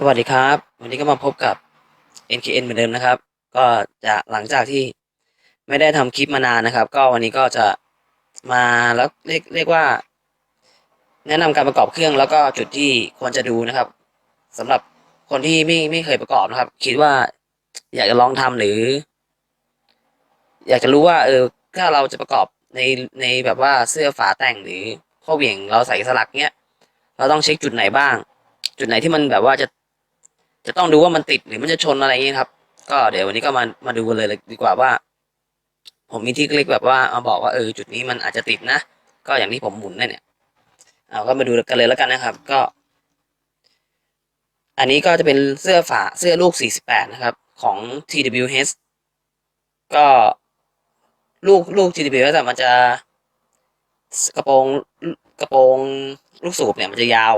สวัสดีครับ วันนี้ก็มาพบกับ NKN เหมือนเดิมนะครับ ก็จะหลังจากที่ไม่ได้ทำคลิปมานานนะครับ ก็วันนี้ก็จะมาแล้วเรียกเรียกว่า แนะนำการประกอบเครื่องแล้วก็จุดที่ควรจะดูนะครับสำหรับคนที่ไม่ไม่เคยประกอบนะครับ คิดว่าอยากจะลองทำหรือ อยากจะรู้ว่า เออถ้าเราจะประกอบในในแบบว่าเสื้อฝาแต่งหรือข้อเหวี่ยงเราใส่สลักเนี้ยเราต้องเช็คจุดไหนบ้างจุดไหนที่มันแบบว่าจะ จะต้องดูว่ามันติดหรือมันจะชนอะไรอย่างนี้ครับ ก็เดี๋ยววันนี้ก็มามาดูกันเลยดีกว่าว่า ผมมีที่คลิกแบบว่าเอาบอกว่าเออจุดนี้มันอาจจะติดนะ ก็อย่างที่ผมหมุนนี่เนี่ยเอาก็มาดูกันเลยแล้วกันนะครับ ก็ อันนี้ก็จะเป็นเสื้อฝาเสื้อลูก 48 นะครับ ของ TWH ก็ลูกลูก TWH มันจะกระโปรงกระโปรงลูกสูบเนี่ยมันจะยาว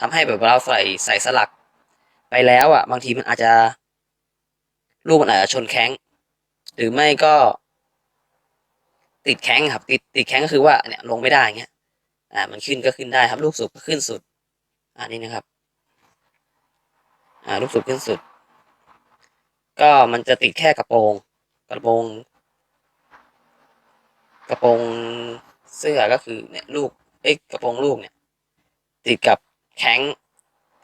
ทำให้แบบเราใส่ใส่สลัก ไปแล้วอะ บางทีมันอาจจะลูกมันอาจจะชนแข้งหรือไม่ก็ ติดแข้งครับ ติดติดแข้งก็คือว่าเนี่ยลงไม่ได้เงี้ย อ่า มันขึ้นก็ขึ้นได้ครับ ลูกสูบก็ขึ้นสุด อันนี้นะครับ อ่า ลูกสูบขึ้นสุด ก็มันจะติดแค่กระโปรง กระโปรง กระโปรงเสื้อก็คือเนี่ย ลูกเอ้กระโปรงลูกเนี่ย ติดกับแข้ง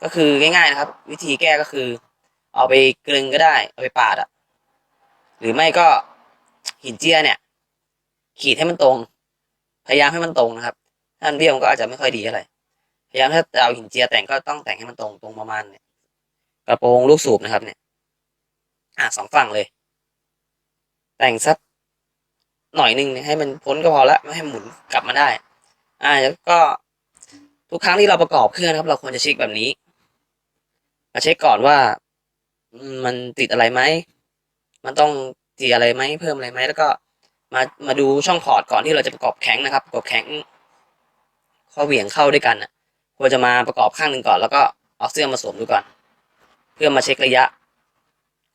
ก็คือง่ายๆนะครับ วิธีแก้ก็คือ เอาไปกลึงก็ได้ เอาไปปาดอะหรือไม่ก็หินเจียเนี่ย ขีดให้มันตรง พยายามให้มันตรงนะครับถ้ามันเบี้ยวมันก็อาจจะไม่ค่อยดีเท่าไหร่พยายามถ้าเอาหินเจียแต่งก็ต้องแต่งให้มันตรงตรงประมาณเนี่ยกระโปรงลูกสูบนะครับ เนี่ย อะสองฝั่งเลย แต่งสักหน่อยหนึ่งให้มันพ้นก็พอละไม่ให้หมุนกลับมาได้ อ่าแล้วก็ทุกครั้งที่เราประกอบเครื่องนะครับ เราควรจะเช็คแบบนี้ มาเช็คก่อนว่ามันติดอะไรไหม มันต้องตีอะไรไหมเพิ่มอะไรไหมแล้วก็มามาดูช่องพอร์ตก่อนที่เราจะประกอบแข็งนะครับ ประกอบแข็งข้อเหวี่ยงเข้าด้วยกันอะควรจะมาประกอบข้างหนึ่งก่อน แล้วก็เอาเสื้อมาสวมดูก่อน เพื่อมาเช็คระยะ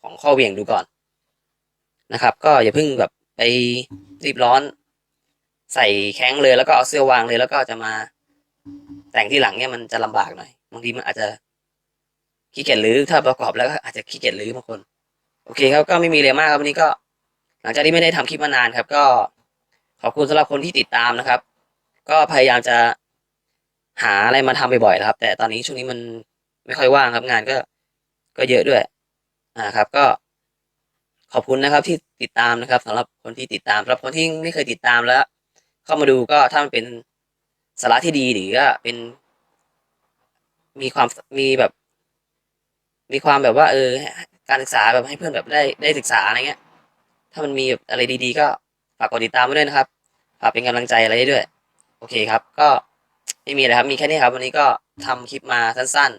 ของข้อเหวี่ยงดูก่อนนะครับ ก็อย่าเพิ่งแบบไปรีบร้อน ใส่แข้งเลยแล้วก็เอาเสื้อวางเลย แล้วก็จะมาแต่งที่หลังเนี่ยมันจะลำบากหน่อยบางทีมันอาจจะ ขี้เกียจหรือถ้าประกอบแล้วก็อาจจะขี้เกียจหรือบางคน โอเคครับก็ไม่มีอะไรมากครับวันนี้ก็ หลังจากที่ไม่ได้ทำคลิปมานานครับ ก็ขอบคุณสำหรับคนที่ติดตามนะครับ ก็พยายามจะหาอะไรมาทำบ่อยๆนะครับ แต่ตอนนี้ช่วงนี้มันไม่ค่อยว่างครับงานก็ก็เยอะด้วยอ่าครับ ก็ ขอบคุณนะครับที่ติดตามนะครับสำหรับคนที่ติดตามสำหรับคนที่ไม่เคยติดตามแล้ว เข้ามาดูก็ถ้ามันเป็นสาระที่ดีหรือว่าเป็น มีความมีแบบ มีความแบบว่า เออ การศึกษาแบบให้เพื่อนแบบได้ได้ศึกษาอะไรเงี้ย ถ้ามันมีแบบอะไรดีๆ ก็ฝากกดติดตามไว้ด้วยนะครับฝากเป็นกำลังใจอะไรด้วย โอเคครับ ก็ไม่มีอะไรครับ มีแค่นี้ครับ วันนี้ก็ทำคลิปมาสั้น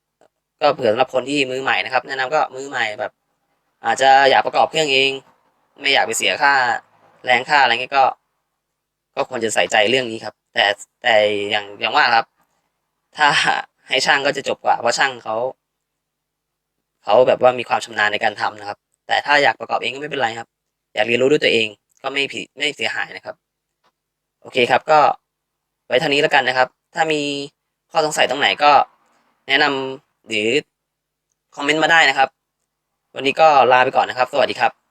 ๆ ก็เผื่อสำหรับคนที่มือใหม่นะครับ แนะนำก็มือใหม่แบบ อาจจะอยากประกอบเครื่องเอง ไม่อยากไปเสียค่าแรงค่าอะไรเงี้ยก็ ก็ควรจะใส่ใจเรื่องนี้ครับ แต่แต่อย่างอย่างว่าครับ ถ้าให้ช่างก็จะจบกว่าเพราะช่างเขา เขาแบบว่ามีความชำนาญในการทำนะครับ แต่ถ้าอยากประกอบเองก็ไม่เป็นไรครับ อยากเรียนรู้ด้วยตัวเองก็ไม่ผิดไม่เสียหายนะครับ โอเคครับก็ไว้เท่านี้แล้วกันนะครับ ถ้ามีข้อสงสัยตรงไหนก็แนะนำหรือคอมเมนต์มาได้นะครับ วันนี้ก็ลาไปก่อนนะครับ สวัสดีครับ